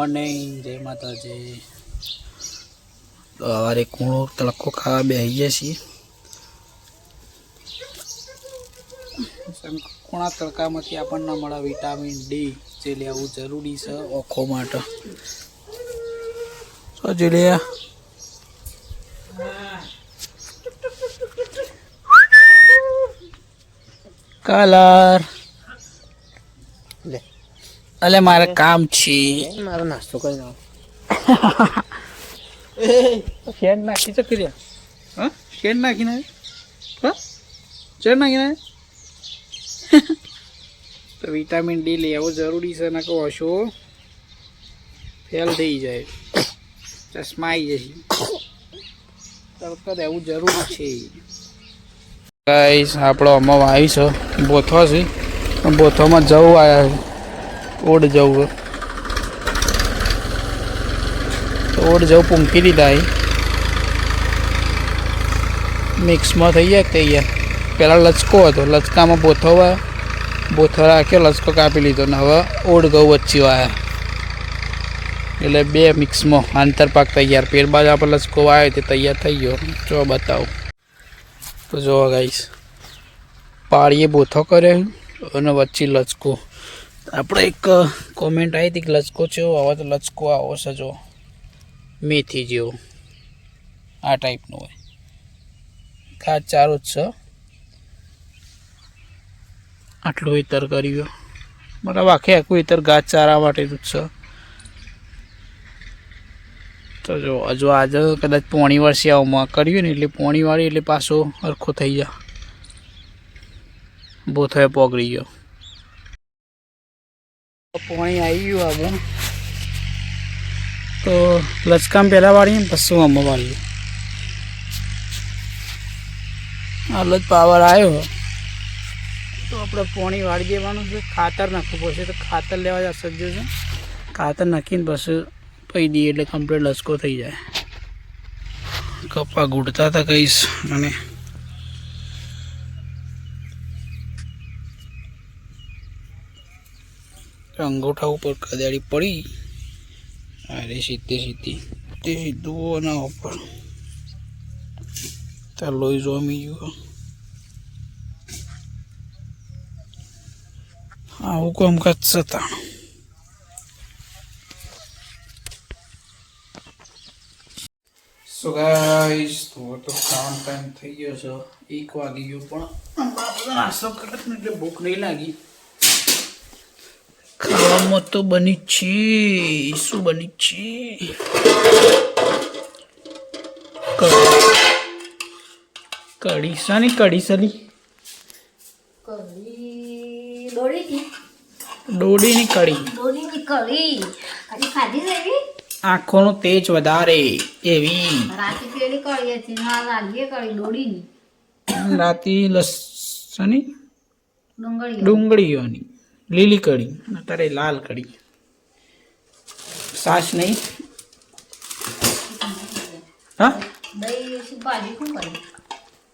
Morning, જય માતાજી. તો સવારે કૂણો તડકો ખાવા બેસી ગયા છીએ. કૂણા તડકામાંથી આપણને મળે વિટામિન ડી, જે લેવું જરૂરી છે ઓખો માટે. તો જુલિયા કલર. અલે મારે કામ છે. મારો નાસ્તો કરી નાખો શેર નાખી તો કર્યા હા? શેર નાખીને હા? શેર નાખીને તો વિટામિન ડી લેવો જરૂરી છે ને કહો છો ફેલ થઈ જાય. ચશ્મા આવી જશે. તરત રહેવું જરૂરી છે. ગાઈસ આપણો અમાવ આવી છે. બોથો છે. બોથોમાં જવું આવ્યા છે. ઓડ જવું ઓડ જવું પૂંકી દીધા મિક્સમાં થઈ જાય તૈયાર પહેલાં લચકો હતો. લચકામાં બોથો આવ્યો બોથો રાખ્યો, લચકો કાપી લીધો. ને હવે ઓડ ઘઉં વચ્ચે આવ્યા એટલે બે મિક્સમાં આંતરપાક તૈયાર. પેર બાજુ આપણે લચકો આવ્યો તે તૈયાર થઈ ગયો. જો બતાવું. તો જોવા ગાઈશ પાળીએ બોથો કર્યો અને વચ્ચે લચકો. આપણે એક કોમેન્ટ આવી હતી કે લચકો છે હવે તો લચકો આવો છે જો. મેથી જેવો. આ ટાઈપનો હોય. આ ચારો જ છે. આટલું ઇતર કર્યું મતલબ આખે આખું ઇતર ઘાસ ચારા માટેનું જ છે. તો જો, હજુ આજે કદાચ પોણી વર્ષે આવમાં કર્યું ને એટલે પોણી વાળી એટલે પાછો સરખો થઈ જા. બોથોએ પોગળી ગયો. પોણી આવી ગયું આવું તો લચકામ પહેલાં વાળીએ પછી આમાં વાળીએ? હાલ જ પાવર આવ્યો તો આપણે પોણી વાળી દેવાનું છે. ખાતર નાખવું પડશે તો ખાતર લેવા સજ્જો છે ખાતર નાખીને પછી પહી દઈએ એટલે કમ્પ્લીટ લચકો થઈ જાય. કપા ગુડતા હતા કહીશ. અને અંગૂઠા ઉપર કદાળી પડી. અરે સીધી સીધી તે સીધું ના ઉપર. ત્યાં લોહી જોમી ગયું. આવું કોમ છતાં સો ગાઈસ તો તો ખાવાનો ટાઈમ થઈ ગયો છે. એક વાગી ગયો પણ. નાસ્તો કરત ને એટલે ભૂખ નહીં લાગી. ખાવામાં તો બની છે શું બની છે કઢી. શાની કઢી દોડીથી ડોડીની કઢી. આંખોનો તેજ વધારે એવી. રાતે લસણી ડુંગળી ડુંગળીઓની. લીલી કઢી અત્યારે લાલ કઢી. સાસ નહીં? હા?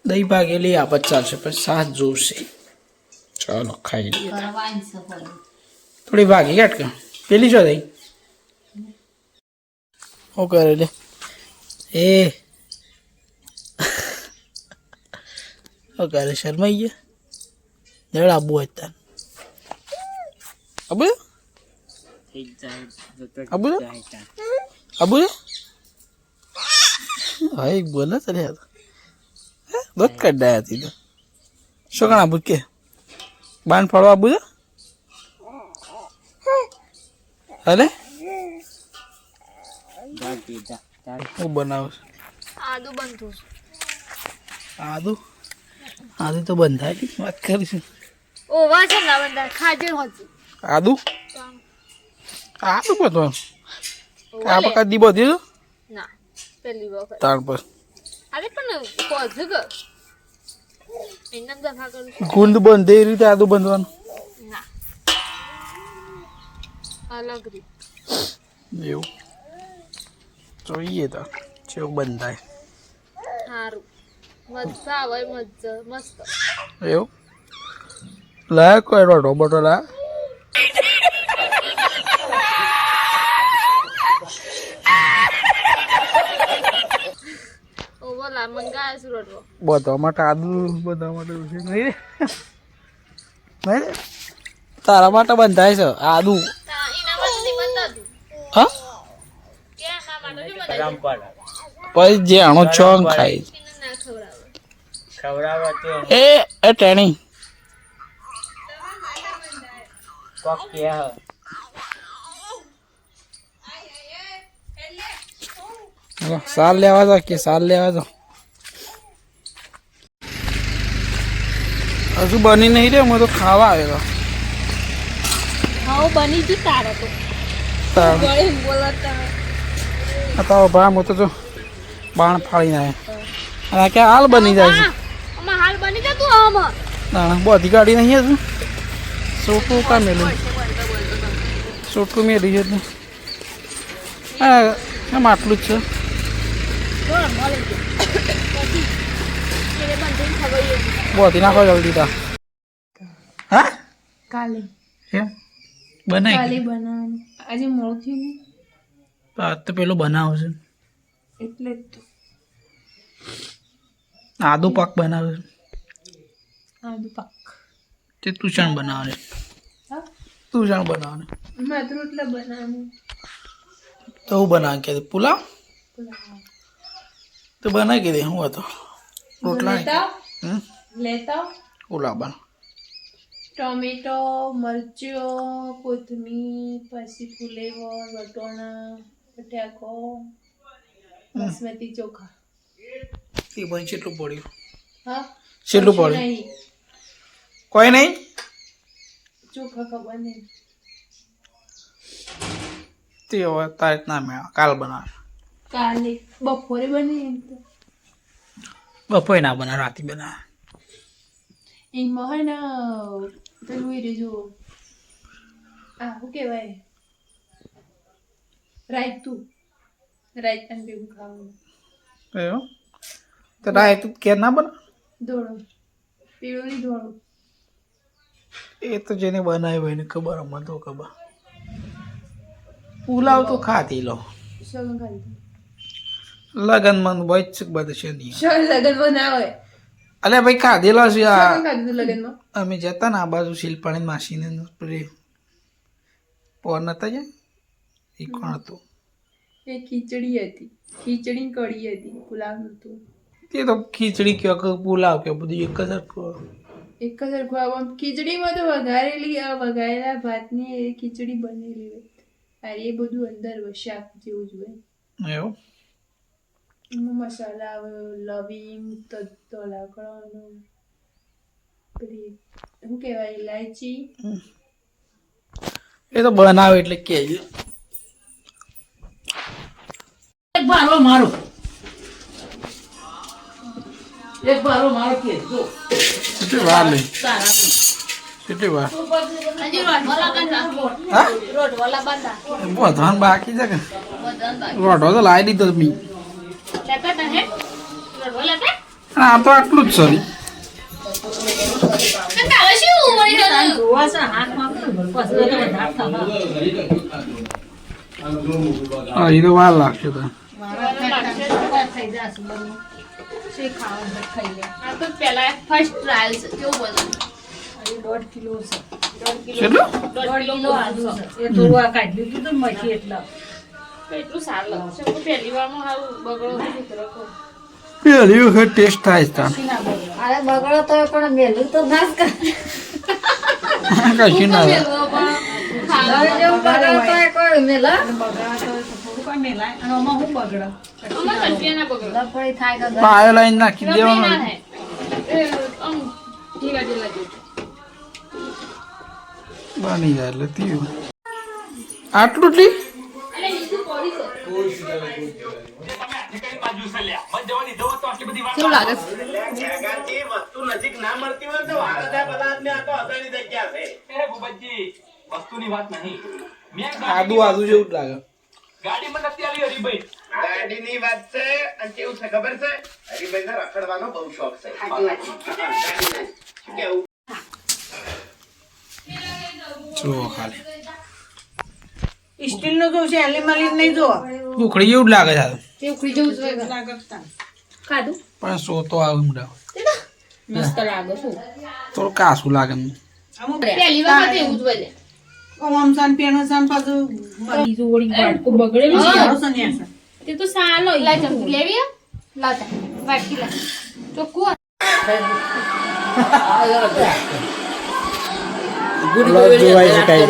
દહીં ભાગે લઈ આપત ચાલશે પણ સાસ જોશે. ચાલો, ખાઈ લઈએ છે થોડી ભાગી કાઢ પેલી જો દહીં. શું કરે લે? એ. શું કરે, શરમાઈ ગયા? જડ આબુ હોય તાર આબુ આબુ આબુ હા એક બોલે ચાલે દોત કાઢ ડાયા હતી તો શું કણ આબુ કે બાન ફળવા આબુ અરે હું બનાવું આદુ બનતું આદુ આદુ તો બંધાય વાત કરીશું ઓવા છે ના બંધા ખાજે હોતી આદુ? આદુ બધું આ પકા દીબો દીધો ના પેલી વખત. પર. અરે પણ કોઝ એનમ દફા કરું ગુંદ બંધ એ રીતે આદુ બંધવાનું. ના. અલગ રીત. એવું. જોઈએ તો કેવું બંધાય. સારું મજા આવે મજા મસ્ત. એવું? લાયા કોઈ રોટો બોટો લાયા આ મંગાયા છે રોટલો બધા માટે આદુ બધા માટે છે. નહીં નહીં તારા માટે બંધાય છે આદુ પછી જે આનો ચોંગ ખાય. એ એ ટેણી. સાર સાલ લેવા દો કે સાલ લેવા દો હજુ બની નહીં રે હું તો ખાવા આવેલો. હા બની ગયું તારે તો. આ તો ભા તો જો બાણ અને આ કે હાલ બની જાય છે. આમાં હાલ બની જતું આમાં. ના બધી ગાડી નહીં હજુ. સોટું કા મેલું? સોટું મેલી છે હા એમ આટલું જ છે. બધી નાખો જલ્દી તા. હા? કાલે. એમ બનાવી કાલે બનાવવાનું. આજે મોડું થયું ને. તો આજ તો પેલું બનાવશે. એટલે જ તો. આદુ પાક બનાવે. આદુ પાક. તે તુષણ બનાવે. હા? તુષણ બનાવે. માત્ર એટલે બનાવું. તો હું બનાવે કે? પુલાવ? પુલાવ. તો બનાવી કે દે હું હતો રોટલા લેતા બના ટોમેટો મરચો કોથમીર પછી ફુલેવર વટોણા બટાકો બાસમતી ચોખા. તે ભાઈ કેટલું પડ્યું. હા? કેટલું પડ્યું. કોઈ નહીં? ચોખા ખબર નહીં તે હવે તારીખ ના મેળા. કાલ બનાવે કાલે. બપોરે બની બપોરે ના બનાવે રાતે બનાવે એમાં હે ને પેલું એ જો આ શું કહેવાય રાયતું રાયતાને ભેગું ખાવાનું એવું તો રાય તું કે ના બના ધોળું પીળું નહીં ધોળું એ તો જેને બનાવ્યો હોય એને ખબર અમને તો ખબર પુલાવ તો ખાતી લો સગન ખાધું લગનમાં વચ બધું છે નહીં. શર લગનમાં ના હોય? અલે ભાઈ ખાધેલો છે આ. લગનમાં અમે જતા ને આ બાજુ શિલ્પાણી માસીને પેલી પોર નતા જાય એ કોણ હતું? એ ખીચડી હતી. ખીચડી કઢી હતી પુલાવ હતું તે તો ખીચડી કયો કે પુલાવ કયો બધું એક જ. એક જ આમ ખીચડીમાં તો વઘારેલી આ વઘારેલા ભાતની એ ખીચડી બનેલી હોય. અરે એ બધું અંદર શાક જેવું જ હોય. એવું? મસાલા લવિંગ તત્તો લાકડો પેલી શું કહેવાય ઇલાયચી એ તો બનાવે એટલે કે એક બારો મારો. એક બારો મારો કે જો. કેટલી વાર લે? કેટલી વાર? રોટવાલા બાકી છે કે? રોટો તો લાવી દીધો મી આ તો આટલું જ સરી તો તારે શું વળી રહ્યું? હા એ તો વાર લાગશે તો. આ તો પહેલા ફર્સ્ટ ટ્રાયલ છે કેવું બધું કેટલું? એટલું સારું લાગશે હું પહેલી વારમાં હારું બગડો તો કહું. પહેલી વખત ટેસ્ટ થાય છે અરે બગડો તો પણ મેલું તો નાશ કર. કશું ના. બની જાય એટલે આટલું છે. કેવું લાગે છે? વસ્તુની વાત નહીં મેં આદુ આદુ જેવું જ લાગે ગાડીમાં નથી આવી હરીભાઈ ગાડીની વાત છે અને કેવું છે ખબર છે હરિભાઈને રખડવાનો બહુ શોખ છે કેવું જુઓ ખાલી સ્ટીલ નો જો છે એલિમલી નહીં જો ઉખડી જેવું જ લાગે છે. આ તો. તે ઉખડી ખાધું? પણ સો તો આવે હમણાં મસ્ત લાગે શું? થોડું કાસું લાગે પહેલી વખત એવું જ બને બીજું વળી વાટકો બગડેલું છે. તે તો સાલો લેવી હે? લાવ તા. વાટકી લાવ. ચોખ્ખું જોવાય છે કઈ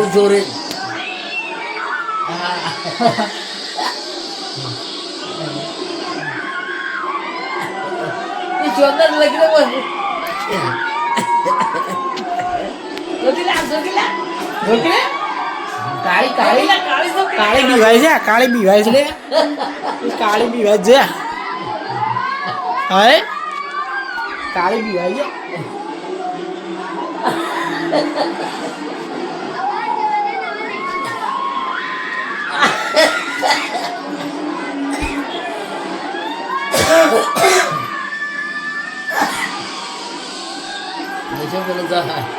કાળી કાળી કાળી બીવાય છે કાળી બીવાય છે લે કાળી બીવાય છે હા કાળી બીવાય છે પેલું